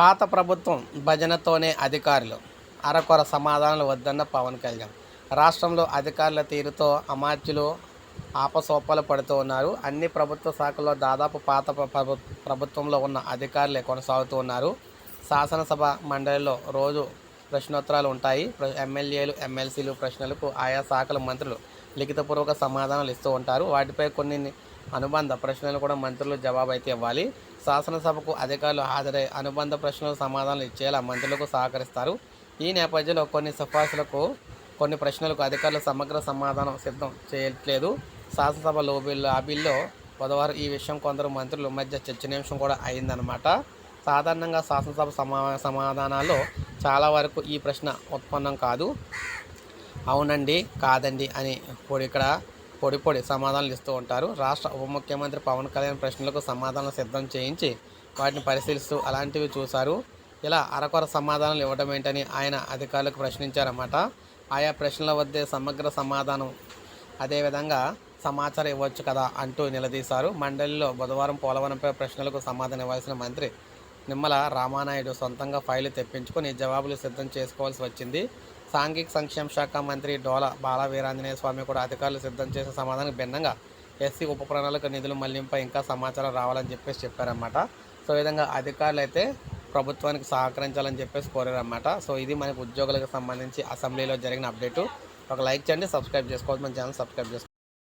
పాత ప్రభుత్వం భజనతోనే అధికారులు అరకొర సమాధానాలు వద్దన్న పవన్ కళ్యాణ్. రాష్ట్రంలో అధికారుల తీరుతో అమాత్యులు ఆపసోపాలు పడుతూ ఉన్నారు. అన్ని ప్రభుత్వ శాఖల్లో దాదాపు పాత ప్రభుత్వంలో ఉన్న అధికారులే కొనసాగుతూ ఉన్నారు. శాసనసభ మండలిలో రోజు ప్రశ్నోత్తరాలు ఉంటాయి. ప్ర- ఎమ్మెల్యేలు ఎమ్మెల్సీలు ప్రశ్నలకు ఆయా శాఖల మంత్రులు లిఖితపూర్వక సమాధానాలు ఇస్తూ ఉంటారు. వాటిపై కొన్ని అనుబంధ ప్రశ్నలు కూడా మంత్రులు జవాబు అయితే ఇవ్వాలి. శాసనసభకు అధికారులు హాజరై అనుబంధ ప్రశ్నలకు సమాధానాలు ఇచ్చేలా మంత్రులకు సహకరిస్తారు. ఈ నేపథ్యంలో కొన్ని సిఫార్సులకు కొన్ని ప్రశ్నలకు అధికారులు సమగ్ర సమాధానం సిద్ధం చేయట్లేదు. శాసనసభ లోబిల్ లాబీల్లో బుధవారం ఈ విషయం కొందరు మంత్రుల మధ్య చర్చనీయాంశం కూడా అయిందనమాట సాధారణంగా శాసనసభ సమా సమాధానాల్లో చాలా వరకు ఈ ప్రశ్న ఉత్పన్నం కాదు. అవునండి కాదండి అని ఇప్పుడు ఇక్కడ పొడి పొడి సమాధానాలు ఇస్తూ ఉంటారు. రాష్ట్ర ఉప ముఖ్యమంత్రి పవన్ కళ్యాణ్ ప్రశ్నలకు సమాధానం సిద్ధం చేయించి వాటిని పరిశీలిస్తూ అలాంటివి చూశారు. ఇలా అరకొర సమాధానాలు ఇవ్వడం ఏంటని ఆయన అధికారులకు ప్రశ్నించారన్నమాట. ఆయా ప్రశ్నల వద్దే సమగ్ర సమాధానం అదేవిధంగా సమాచారం ఇవ్వచ్చు కదా అంటూ నిలదీశారు. మండలిలో బుధవారం పోలవరంపై ప్రశ్నలకు సమాధానం ఇవ్వాల్సిన మంత్రి నిమ్మల రామానాయుడు సొంతంగా ఫైలు తెప్పించుకొని జవాబులు సిద్ధం చేసుకోవాల్సి వచ్చింది. సాంఘిక సంక్షేమ శాఖ మంత్రి డోల బాల వీరాంజనేయ స్వామి కూడా అధికారులు సిద్ధం చేసిన సమాధానం భిన్నంగా ఎస్సీ ఉప ప్రణాళిక నిధులు మళ్ళింపై ఇంకా సమాచారం రావాలని చెప్పేసి చెప్పారన్నమాట. సో ఈ విధంగా అధికారులు అయితే ప్రభుత్వానికి సహకరించాలని చెప్పేసి కోరారన్నమాట. సో ఇది మనకు ఉద్యోగులకు సంబంధించి అసెంబ్లీలో జరిగిన అప్డేటు. ఒక లైక్ చేయండి సబ్స్క్రైబ్ చేసుకోవచ్చు మన ఛానల్ సబ్స్క్రైబ్ చేసుకోండి